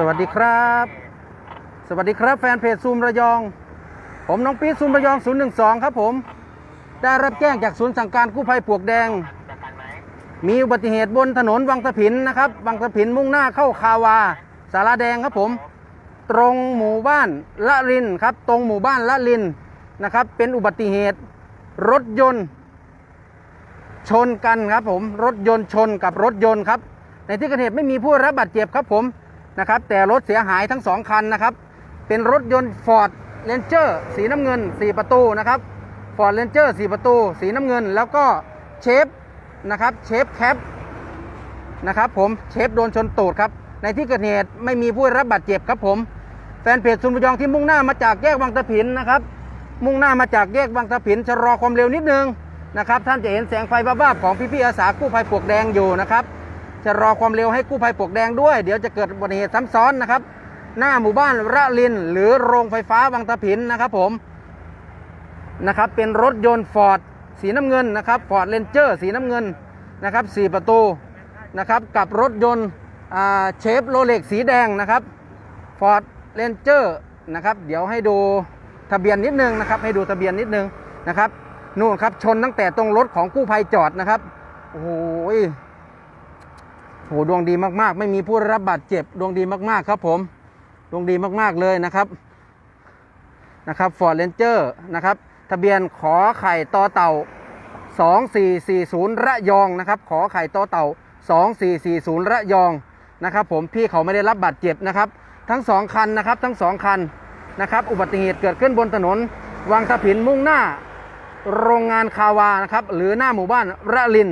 สวัสดีครับ สวัสดีครับแฟนเพจซูมระยอง ผมน้องปี๊ดซูมระยอง 012 ครับผม ได้รับแจ้งจากศูนย์สั่งการกู้ภัยปวกแดง มีอุบัติเหตุบนถนนวังตะผินนะครับวังตะผินมุ่งหน้าเข้าคาวา สาราแดงครับผม ตรงหมู่บ้านละลินครับ ตรงหมู่บ้านละลินนะครับ เป็นอุบัติเหตุ รถยนต์ ชนกันครับผม รถยนต์ชนกับรถยนต์ครับ ในที่เกิดเหตุไม่มีผู้รับบาดเจ็บครับผม นะครับแต่รถเสียหายทั้งสองคันนะครับ เป็นรถยนต์ฟอร์ดเ n นเจอร์สีน้ำเงิน 4 ประตูนะครับฟอร์ดเ n นเจอร์4ประตู สีน้ำเงิน แล้วก็เชฟนะครับเชฟแคปนะครับผมเชฟโดนชนตูดครับ ในที่เกิดเหตุไม่มีผู้รับบาดเจ็บครับผม แฟนเพจซุนบุยองที่มุ่งหน้ามาจากแยกวังตะผินนะครับ มุ่งหน้ามาจากแยกวังตะผินชะลอความเร็วนิดนึงนะครับท่านจะเห็นแสงไฟบ้าๆของพี่ๆอาสากู้ภัยปลวกแดงอยู่นะครับ จะรอความเร็วให้กู้ภัยปวกแดงด้วย เดี๋ยวจะเกิดอุบัติเหตุซ้ำซ้อนนะครับ หน้าหมู่บ้านระลิน หรือโรงไฟฟ้าวังตะผินนะครับผมนะครับเป็นรถยนต์ฟอร์ดสีน้ำเงินนะครับฟอร์ดเรนเจอร์สีน้ำเงินนะครับสี่ประตูนะครับกับรถยนต์เชฟโรเล็กสีแดงนะครับฟอร์ดเรนเจอร์นะครับเดี๋ยวให้ดูทะเบียนนิดนึงนะครับให้ดูทะเบียนนิดนึงนะครับนู่นครับชนตั้งแต่ตรงรถของกู้ภัยจอดนะครับโอ้โห โหดวงดีมากๆ ไม่มีผู้รับบาดเจ็บดวงดีมากๆครับผมดวงดีมากๆเลยนะครับนะครับฟอร์ดเรนเจอร์นะครับทะเบียนขอไข่ต่อเต่า 2440 ระยองนะครับขอไข่ต่อเต่า 2440 ระยองนะครับผมพี่เขาไม่ได้รับบาดเจ็บนะครับทั้งสองคันนะครับทั้งสองคันนะครับอุบัติเหตุเกิดขึ้นบนถนน วังตะผินมุ่งหน้าโรงงานคาวานะครับหรือหน้าหมู่บ้านระลิน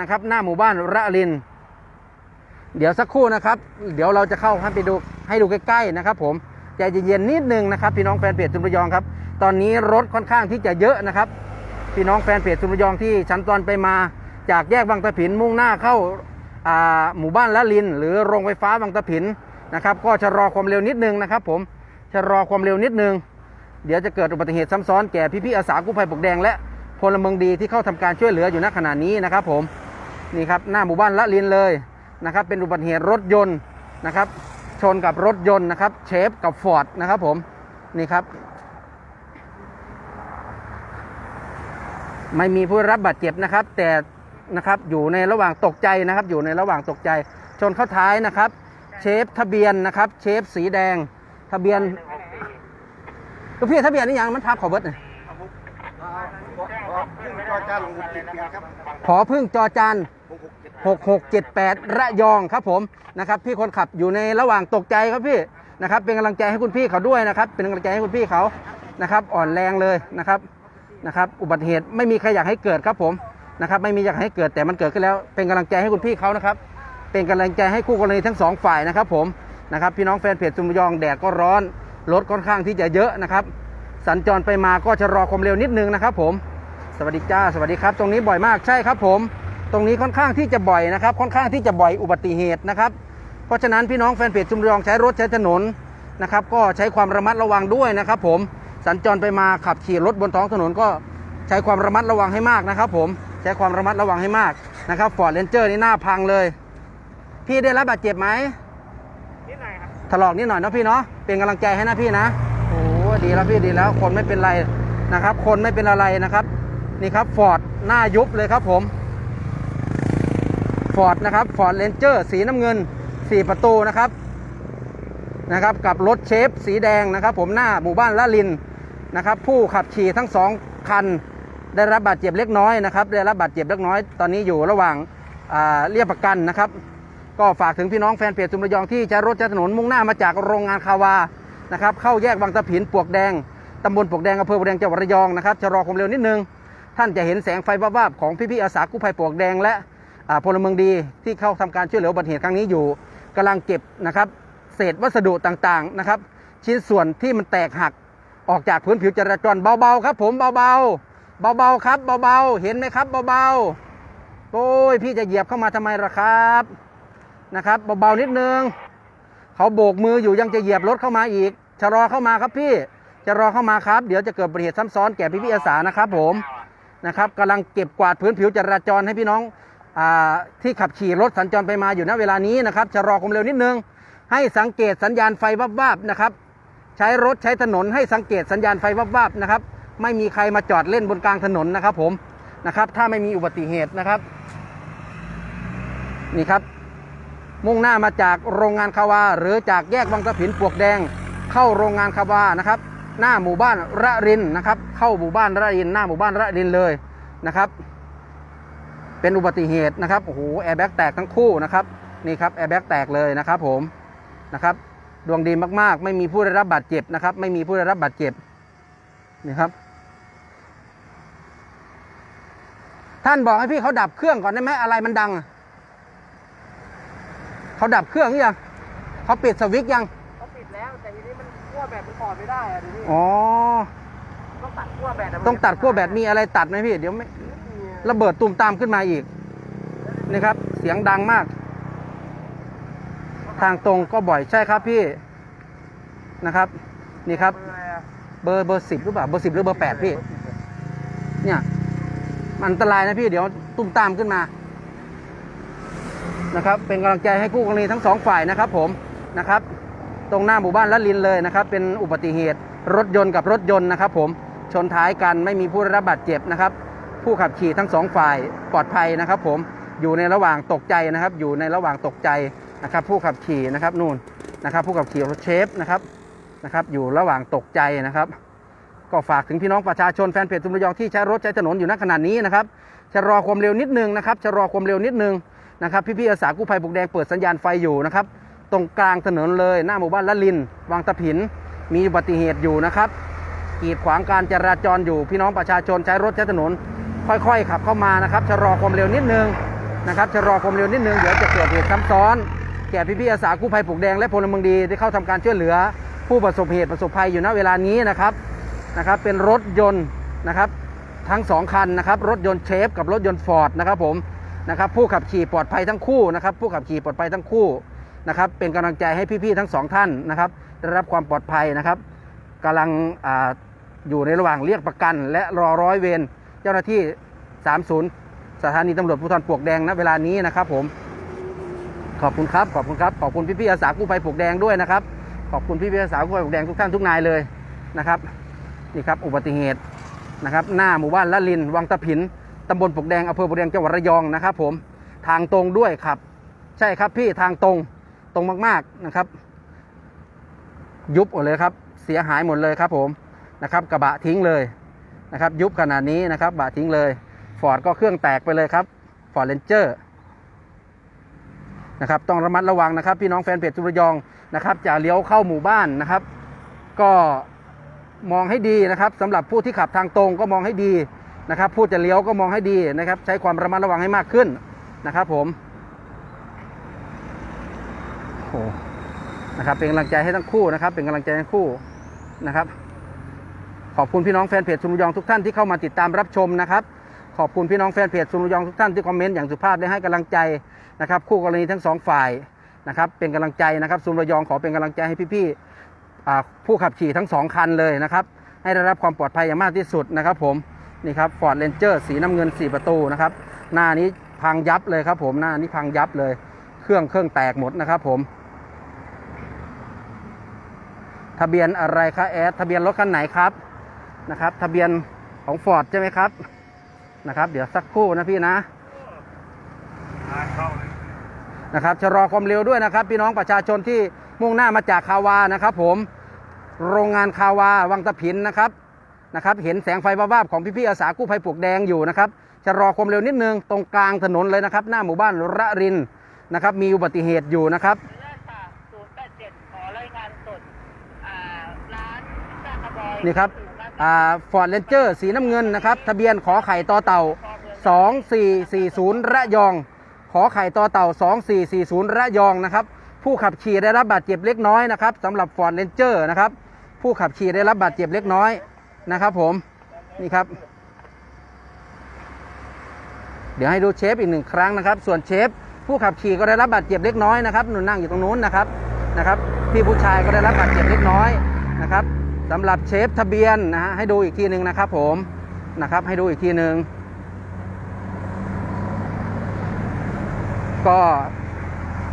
นะครับหน้าหมู่บ้านระลิน เดี๋ยวสักครู่นะครับ เดี๋ยวเราจะเข้าให้ไปดูให้ดูใกล้ๆนะครับ ผมใจเย็นๆนิดนึงนะครับพี่น้องแฟนเพจจุนระยองครับ ตอนนี้รถค่อนข้างที่จะเยอะนะครับ พี่น้องแฟนเพจจุนระยองที่ชันตอนไปมา จากแยกบางตะผินมุ่งหน้าเข้าาหมู่บ้านละลิน หรือโรงไฟฟ้าบางตะผินนะครับ ก็ชะลอความเร็วนิดนึงนะครับ ผมชะลอความเร็วนิดนึง เดี๋ยวจะเกิดอุบัติเหตุซ้ำซ้อนแก่พี่ๆอาสากู้ภัยปกแดงและพลเมืองดีที่เข้าทำการช่วยเหลืออยู่ณขณะนี้นะครับ ผมนี่ครับหน้าหมู่บ้านละลินเลย นะครับเป็นอุบัติเหตุรถยนต์นะครับ ชนกับรถยนต์นะครับเชฟกับฟอร์ดนะครับผมนี่ครับ ไม่มีผู้รับบาดเจ็บนะครับ แต่นะครับอยู่ในระหว่างตกใจนะครับ อยู่ในระหว่างตกใจ ชนเข้าท้ายนะครับ เชฟทะเบียนนะครับ เชฟสีแดง ทะเบียนก็พี่ทะเบียนนี่ยังมันพับขอเบิดน่ะจอจานหกเจ็ดแปดครับขอพึ่งจอจานหกหกเจ็ด 6678 ระยองครับผมนะครับพี่คนขับอยู่ในระหว่างตกใจครับพี่นะครับเป็นกำลังใจให้คุณพี่เขาด้วยนะครับ เป็นกำลังใจให้คุณพี่เขานะครับ อ่อนแรงเลยนะครับนะครับอุบัติเหตุไม่มีใครอยากให้เกิดครับผมนะครับไม่มีอยากให้เกิดแต่มันเกิดขึ้นแล้ว เป็นกำลังใจให้คุณพี่เขานะครับเป็นกำลังใจให้คู่กรณีทั้งสองฝ่ายนะครับผมนะครับพี่น้องแฟนเพจซุมยองแดดก็ร้อนรถค่อนข้างที่จะเยอะนะครับ สัญจรไปมาก็จะรอความเร็วนิดนึงนะครับผม สวัสดีจ้า สวัสดีครับ ตรงนี้บ่อยมากใช่ครับผม ตรงนี้ค่อนข้างที่จะบ่อยนะครับ ค่อนข้างที่จะบ่อยอุบัติเหตุนะครับ เพราะฉะนั้นพี่น้องแฟนเพจชุมรองใช้รถใช้ถนนนะครับ ก็ใช้ความระมัดระวังด้วยนะครับ ผมสัญจรไปมาขับขี่รถบนท้องถนนก็ใช้ความระมัดระวังให้มากนะครับ ผมใช้ความระมัดระวังให้มากนะครับฟอร์ดเรนเจอร์นี่หน้าพังเลย พี่ได้รับบาดเจ็บไหมนิดหน่อยครับถลอกนิดหน่อยนะพี่เนาะเป็นกำลังใจให้นะพี่นะโอ้ดีแล้วพี่ดีแล้ว คนไม่เป็นไรนะครับ คนไม่เป็นอะไรนะครับ นี่ครับฟอร์ดหน้ายุบเลยครับผม ฟอร์ดนะครับฟอร์ดเรนเจอร์สีน้ำเงิน 4 ประตูนะครับนะครับ กับรถเชฟสีแดงนะครับ ผมหน้าหมู่บ้านละลินนะครับ ผู้ขับขี่ทั้งสองคัน ได้รับบาดเจ็บเล็กน้อยนะครับ ได้รับบาดเจ็บเล็กน้อยตอนนี้อยู่ระหว่างาเรียกประกันนะครับ ก็ฝากถึงพี่น้องแฟนเพจจุมระยองที่ใช้รถใช้ถนนมุ่งหน้ามาจากโรงงานคาวานะครับ เข้าแยกวังตะผินปวกแดงตำบลปวกแดงอำเภอปวกแดงจังหวัดระยองนะครับจะรอความเร็วนิดนึง ท่านจะเห็นแสงไฟวาบๆของพี่ๆอาสากู้ภัยปวกแดงและ พลเมืองดีที่เข้าทำการช่วยเหลืออุบัติเหตุครั้งนี้อยู่กำลังเก็บนะครับ เศษวัสดุต่างๆนะครับ ชิ้นส่วนที่มันแตกหักออกจากพื้นผิวจราจรเบาๆครับ ผมเบาๆเบาๆครับเบาๆเห็นไหมครับเบาๆโอ้ยพี่จะเหยียบเข้ามาทำไมล่ะครับนะครับเบาๆนิดนึงเขาโบกมืออยู่ยังจะเหยียบรถเข้ามาอีกชะลอเข้ามาครับพี่จะรอเข้ามาครับเดี๋ยวจะเกิดอุบัติเหตุซ้ำซ้อนแก่พี่ๆอาสานะครับผมนะครับกำลังเก็บกวาดพื้นผิวจราจรให้พี่น้อง ที่ขับขี่รถสัญจรไปมาอยู่ณเวลานี้นะครับชะลอความเร็วนิดนึง ให้สังเกตสัญญาณไฟวับๆนะครับ ใช้รถใช้ถนนให้สังเกตสัญญาณไฟวับๆนะครับ ไม่มีใครมาจอดเล่นบนกลางถนนนะครับผมนะครับ ถ้าไม่มีอุบัติเหตุนะครับ นี่ครับ มุ่งหน้ามาจากโรงงานคาวา หรือจากแยกวังตะผินปวกแดง เข้าโรงงานคาวานะครับ หน้าหมู่บ้านระรินนะครับ เข้าหมู่บ้านระริน หน้าหมู่บ้านระรินเลยนะครับ เป็นอุบัติเหตุนะครับโอ้โหแอร์แบ็กแตกทั้งคู่นะครับนี่ครับแอร์แบ็กแตกเลยนะครับผมนะครับดวงดีมากๆ ไม่มีผู้ได้รับบาดเจ็บนะครับ ไม่มีผู้ได้รับบาดเจ็บนี่ครับ ท่านบอกให้พี่เขาดับเครื่องก่อนได้ไหมอะไรมันดังอะเขาดับเครื่องหรือยังเขาปิดสวิตช์ยังเขาปิดแล้วแต่ทีนี้มันขั้วแบตมันถอดไม่ได้อะทีนี้อ๋อต้องตัดขั้วแบตะต้องตัดขั้วแบตมีอะไรตัดไหมพี่ เดี๋ยวไม่ ระเบิดตุ่มตามขึ้นมาอีกนี่ครับ เสียงดังมาก ทางตรงก็บ่อยใช่ครับพี่นะครับ นี่ครับ เบอร์เบอร์สิบหรือเปล่าเบอร์สิบหรือเบอร์แปดพี่ เนี่ยมันอันตรายนะพี่เดี๋ยวตุ้มตามขึ้นมา นะครับ เป็นกำลังใจให้คู่กรณีทั้งสองฝ่ายนะครับผมนะครับ ตรงหน้าหมู่บ้านละลินเลยนะครับ เป็นอุบัติเหตุรถยนต์กับรถยนต์นะครับ ผมชนท้ายกันไม่มีผู้ได้รับบาดเจ็บนะครับ ผู้ขับขี่ทั้งสองฝ่ายปลอดภัยนะครับผมอยู่ในระหว่างตกใจนะครับ อยู่ในระหว่างตกใจนะครับ ผู้ขับขี่นะครับนู่นนะครับ ผู้ขับขี่รถเชฟนะครับนะครับ อยู่ระหว่างตกใจนะครับ ก็ฝากถึงพี่น้องประชาชนแฟนเพจตุมระยองที่ใช้รถใช้ถนนอยู่ณขณะนี้นะครับชะลอความเร็วนิดนึงนะครับชะลอความเร็วนิดนึงนะครับ พี่ๆอาสากู้ภัยปลุกแดงเปิดสัญญาณไฟอยู่นะครับ ตรงกลางถนนเลยหน้าหมู่บ้านละลิน วังตะผิน มีอุบัติเหตุอยู่นะครับกีดขวางการจราจรอยู่พี่น้องประชาชนใช้รถใช้ถนน ค่อยๆขับเข้ามานะครับชะลอความเร็วนิดนึงนะครับชะลอความเร็วนิดนึงเดี๋ยวจะเกิดเหตุซ้ำซ้อน แก่พี่ๆอาสากู้ภัยปลุกแดงและพลเมืองดีที่เข้าทำการช่วยเหลือ ผู้ประสบเหตุประสบภัยอยู่ณเวลานี้นะครับนะครับ เป็นรถยนต์นะครับทั้งสองคันนะครับรถยนต์เชฟกับรถยนต์ฟอร์ดนะครับผมนะครับผู้ขับขี่ปลอดภัยทั้งคู่นะครับผู้ขับขี่ปลอดภัยทั้งคู่นะครับเป็นกำลังใจให้พี่ๆทั้งสองท่านนะครับได้รับความปลอดภัยนะครับกำลังออยู่ในระหว่างเรียกประกัน และรอร้อยเวร เจ้าหน้าที่ 30 สถานีตำรวจภูธรปวกแดงณเวลานี้นะครับผม ขอบคุณครับ ขอบคุณครับ ขอบคุณพี่ๆอาสากู้ภัยปวกแดงด้วยนะครับ ขอบคุณพี่ๆอาสากู้ภัยปวกแดงทุกท่านทุกนายเลยนะครับ นี่ครับอุบัติเหตุนะครับ หน้าหมู่บ้านละลิน วังตะผินตำบลปวกแดงอำเภอปวกแดงจังหวัดระยองนะครับ ผม ทางตรงด้วยครับ ใช่ครับพี่ทางตรง ตรงมากๆนะครับ ยุบหมดเลยครับ เสียหายหมดเลยครับผมนะครับ กระบะทิ้งเลย นะครับยุบขนาดนี้นะครับบะทิ้งเลยฟอร์ดก็เครื่องแตกไปเลยครับฟอร์ดเรนเจอร์นะครับต้องระมัดระวังนะครับ พี่น้องแฟนเพจจุระยองนะครับจะเลี้ยวเข้าหมู่บ้านนะครับ ก็มองให้ดีนะครับสำหรับผู้ที่ขับทางตรงก็มองให้ดีนะครับผู้จะเลี้ยวก็มองให้ดีนะครับ ใช้ความระมัดระวังให้มากขึ้นนะครับ ผมโอ้นะครับเป็นกำลังใจให้ทั้งคู่นะครับ เป็นกำลังใจให้ทั้งคู่นะครับ ขอบคุณพี่น้องแฟนเพจซุนยองทุกท่านที่เข้ามาติดตามรับชมนะครับ ขอบคุณพี่น้องแฟนเพจซุนยองทุกท่านที่คอมเมนต์อย่างสุภาพและให้กำลังใจนะครับคู่กรณีทั้งสองฝ่ายนะครับเป็นกำลังใจนะครับซุนยองขอเป็นกำลังใจให้พี่ๆผู้ขับขี่ทั้งสองคันเลยนะครับให้ได้รับความปลอดภัยอย่างมากที่สุดนะครับ ผมนี่ครับฟอร์ดเรนเจอร์สีน้ำเงิน 4 ประตูนะครับหน้านี้พังยับเลยครับผมหน้านี้พังยับเลย เครื่องเครื่องแตกหมดนะครับผมทะเบียนอะไรคะแอดทะเบียนรถคันไหนครับ นะครับ ทะเบียนของฟอร์ดใช่ไหมครับ นะครับ เดี๋ยวสักครู่นะพี่นะนะครับชะลอความเร็วด้วยนะครับ พี่น้องประชาชนที่มุ่งหน้ามาจากคาวานะครับ ผมโรงงานคาวาวังตะผินนะครับนะครับ เห็นแสงไฟบ้าบๆของพี่ๆอาสากู้ภัยปลวกแดงอยู่นะครับชะลอความเร็วนิดนึงตรงกลางถนนเลยนะครับ หน้าหมู่บ้านระรินนะครับ มีอุบัติเหตุอยู่นะครับเลิศค่ะ087ขอรายงานสดอ่าร้านพิซซ่าคาร์บอยนี่ครับ ฟอร์ดเรนเจอร์สีน้ำเงินนะครับ ทะเบียนขอไข่ต่อเต่า 2440 ระยอง ขอไข่ต่อเต่า 2440 ระยองนะครับ ผู้ขับขี่ได้รับบาดเจ็บเล็กน้อยนะครับสำหรับฟอร์ดเรนเจอร์นะครับ ผู้ขับขี่ได้รับบาดเจ็บเล็กน้อยนะครับ ผม นี่ครับ เดี๋ยวให้ดูเชฟอีกหนึ่งครั้งนะครับ ส่วนเชฟผู้ขับขี่ก็ได้รับบาดเจ็บเล็กน้อยนะครับหนุนนั่งอยู่ตรงนู้นนะครับ นะครับ พี่ผู้ชายก็ได้รับบาดเจ็บเล็กน้อยนะครับ สำหรับเชฟทะเบียนนะฮะให้ดูอีกทีหนึ่งนะครับผมนะครับให้ดูอีกทีหนึ่งก็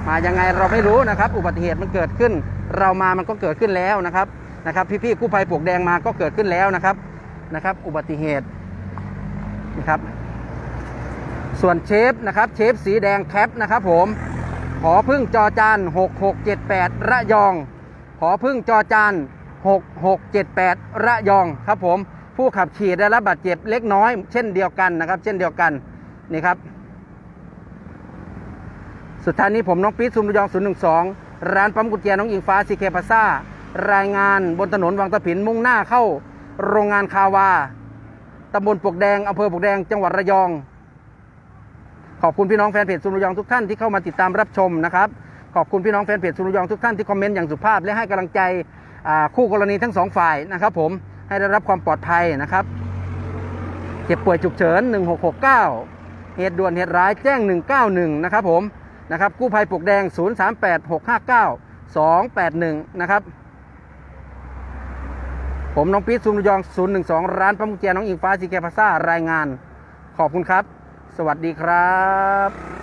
มายังไงเราไม่รู้นะครับ อุบัติเหตุมันเกิดขึ้น เรามามันก็เกิดขึ้นแล้วนะครับนะครับพี่ๆกู้ภัยปลวกแดงมาก็เกิดขึ้นแล้วนะครับนะครับ อุบัติเหตุนะครับ ส่วนเชฟนะครับ เชฟสีแดงแคปนะครับ ผมขอพึ่งจอจาน6678 ระยอง ขอพึ่งจอจาน 6678 ระยองครับผม ผู้ขับขี่ได้รับบาดเจ็บเล็กน้อย เช่นเดียวกันนะครับ เช่นเดียวกันนี่ครับ สุดท้ายนี้ผมน้องปี๊ดซุมระยอง 012 ร้านปั๊มกุญแจน้องอิงฟ้าซีเคพาซ่ารายงานบนถนนวังตะผินมุ่งหน้าเข้าโรงงานคาวาตำบลปวกแดงอำเภอปวกแดงจังหวัดระยอง ขอบคุณพี่น้องแฟนเพจซุมระยองทุกท่านที่เข้ามาติดตามรับชมนะครับขอบคุณพี่น้องแฟนเพจซุมระยองทุกท่านที่คอมเมนต์อย่างสุภาพและให้กำลังใจ คู่กรณีทั้งสองฝ่ายนะครับผมให้ได้รับความปลอดภัยนะครับเจ็บป่วยฉุกเฉิน 1669 เหตุด่วนเหตุร้ายแจ้ง 191 นะครับผมนะครับกู้ภัยปลวกแดง 038659 281 นะครับผมน้องปี๊ดซุมระยอง 012 ร้านปั๊มกุญแจน้องอิงฟ้าซีแกพาซ่ารายงาน ขอบคุณครับ สวัสดีครับ